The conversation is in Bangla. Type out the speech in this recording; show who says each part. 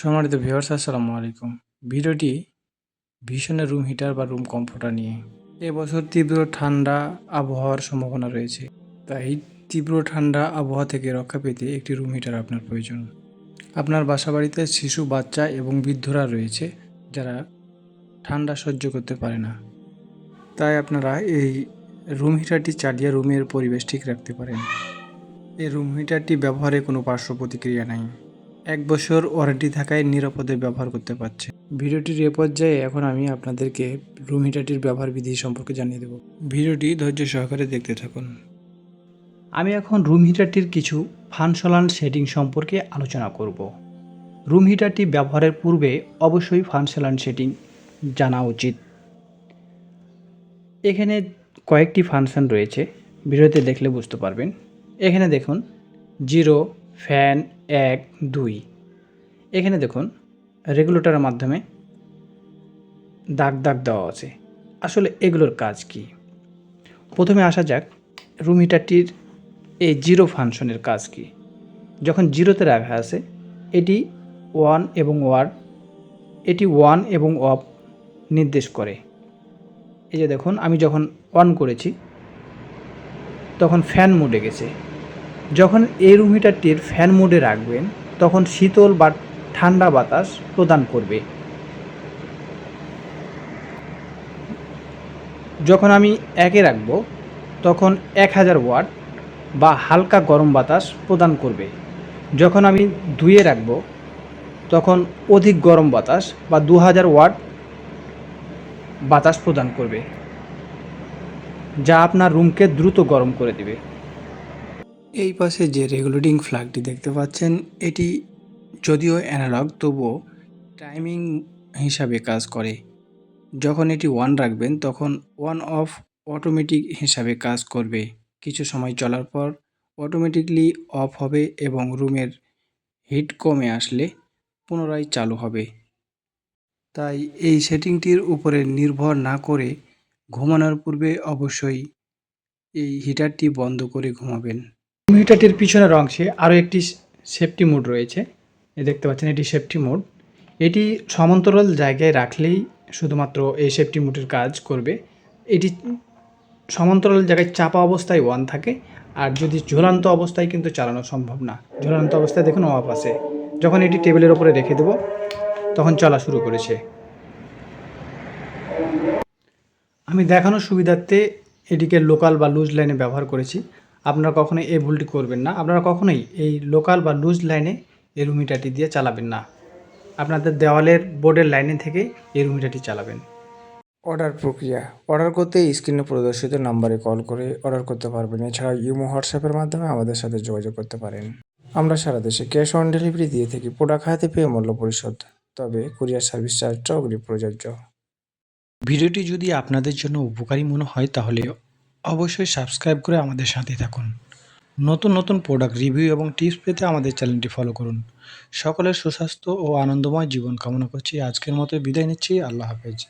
Speaker 1: সম্মানিত ভিউয়ার্স আসসালামু আলাইকুম। ভিডিওটি ভীষণের রুম হিটার বা রুম কমফোর্টার নিয়ে। এবছর তীব্র ঠান্ডা আবহাওয়ার সম্ভাবনা রয়েছে। তাই তীব্র ঠান্ডা আবহাওয়া থেকে রক্ষা পেতে একটি রুম হিটার আপনার প্রয়োজন। আপনার বাসাবাড়িতে শিশু, বাচ্চা এবং বৃদ্ধরা রয়েছে যারা ঠান্ডা সহ্য করতে পারে না। তাই আপনারা এই রুম হিটারটি চালিয়ে রুমের পরিবেশ ঠিক রাখতে পারেন। এই রুম হিটারটি ব্যবহারে কোনো পার্শ্ব প্রতিক্রিয়া নাই। এক বছর ওয়ারেন্টি থাকায় নিরাপদে ব্যবহার করতে পারছে। ভিডিওটির এ পর্যায়ে এখন আমি আপনাদেরকে রুম হিটারটির ব্যবহার বিধি সম্পর্কে জানিয়ে দেব। ভিডিওটি ধৈর্য সহকারে দেখতে থাকুন।
Speaker 2: আমি এখন রুম হিটারটির কিছু ফাংশনাল সেটিং সম্পর্কে আলোচনা করব। রুম হিটারটি ব্যবহারের পূর্বে অবশ্যই ফাংশনাল সেটিং জানা উচিত। এখানে কয়েকটি ফাংশন রয়েছে, ভিডিওতে দেখলে বুঝতে পারবেন। এখানে দেখুন জিরো ফ্যান এক, দুই। এখানে দেখুন রেগুলেটরের মাধ্যমে দাগ দাগ দেওয়া আছে। আসলে এগুলোর কাজ কি? প্রথমে আসা যাক রুম হিটারটির এই জিরো ফাংশনের কাজ কি? যখন জিরোতে রাখা আছে, এটি ওয়ান এবং ওয়ার, এটি ওয়ান এবং অফ নির্দেশ করে। এই যে দেখুন, আমি যখন অন করেছি, তখন ফ্যান মুডে গেছে। যখন এই রুম হিটারটির ফ্যান মোডে রাখবেন, তখন শীতল বা ঠান্ডা বাতাস প্রদান করবে। যখন আমি একে রাখব, তখন এক হাজার ওয়াট বা হালকা গরম বাতাস প্রদান করবে। যখন আমি দুইয়ে রাখব, তখন অধিক গরম বাতাস বা দু হাজার ওয়াট বাতাস প্রদান করবে, যা আপনার রুমকে দ্রুত গরম করে দেবে।
Speaker 1: এই পাশে যে রেগুলেটিং ফ্ল্যাগটি দেখতে পাচ্ছেন, এটি যদিও অ্যানালগ তবুও টাইমিং হিসাবে কাজ করে। যখন এটি ওয়ান রাখবেন, তখন ওয়ান অফ অটোমেটিক হিসাবে কাজ করবে। কিছু সময় চলার পর অটোমেটিকলি অফ হবে এবং রুমের হিট কমে আসলে পুনরায় চালু হবে। তাই এই সেটিংটির উপরে নির্ভর না করে ঘুমানোর পূর্বে অবশ্যই এই হিটারটি বন্ধ করে ঘুমাবেন।
Speaker 2: রুম হিটারটির পিছনের অংশে আরও একটি সেফটি মোড রয়েছে। এ দেখতে পাচ্ছেন, এটি সেফটি মোড এটি সমান্তরাল জায়গায় রাখলেই শুধুমাত্র এই সেফটি মোডের কাজ করবে। এটি সমান্তরাল জায়গায় চাপা অবস্থায় ওয়ান থাকে, আর যদি ঝুলন্ত অবস্থায় কিন্তু চালানো সম্ভব না। ঝুলন্ত অবস্থায় দেখুন অফ আছে। যখন এটি টেবিলের ওপরে রেখে দেব, তখন চলা শুরু করেছে। আমি দেখানোর সুবিধার্থে এটিকে লোকাল বা লুজ লাইনে ব্যবহার করেছি। আপনারা কখনোই এই ভুলটি করবেন না। আপনারা কখনোই এই লোকাল বা লুজ লাইনে এই রুমিটারটি দিয়ে চালাবেন না। আপনাদের দেওয়ালের বোর্ডের লাইনে থেকে এই রুমিটারটি চালাবেন।
Speaker 1: অর্ডার প্রক্রিয়া। অর্ডার করতে স্ক্রিনে প্রদর্শিত নাম্বারে কল করে অর্ডার করতে পারবেন। এছাড়াও ইমো হোয়াটসঅ্যাপের মাধ্যমে আমাদের সাথে যোগাযোগ করতে পারেন। আমরা সারা দেশে ক্যাশ অন ডেলিভারি দিয়ে থাকি। প্রোডাক্ট হাতে পেয়ে মূল্য পরিশোধ। তবে কুরিয়ার সার্ভিস চার্জটা অগ্রিম প্রযোজ্য।
Speaker 2: ভিডিওটি যদি আপনাদের জন্য উপকারী মনে হয় তাহলে অবশ্যই সাবস্ক্রাইব করে আমাদের সাথে থাকুন। নতুন নতুন প্রোডাক্ট রিভিউ এবং টিপস পেতে আমাদের চ্যানেলটি ফলো করুন। সকলের সুস্বাস্থ্য ও আনন্দময় জীবন কামনা করছি। আজকের মতো বিদায় নিচ্ছি। আল্লাহ হাফেজ।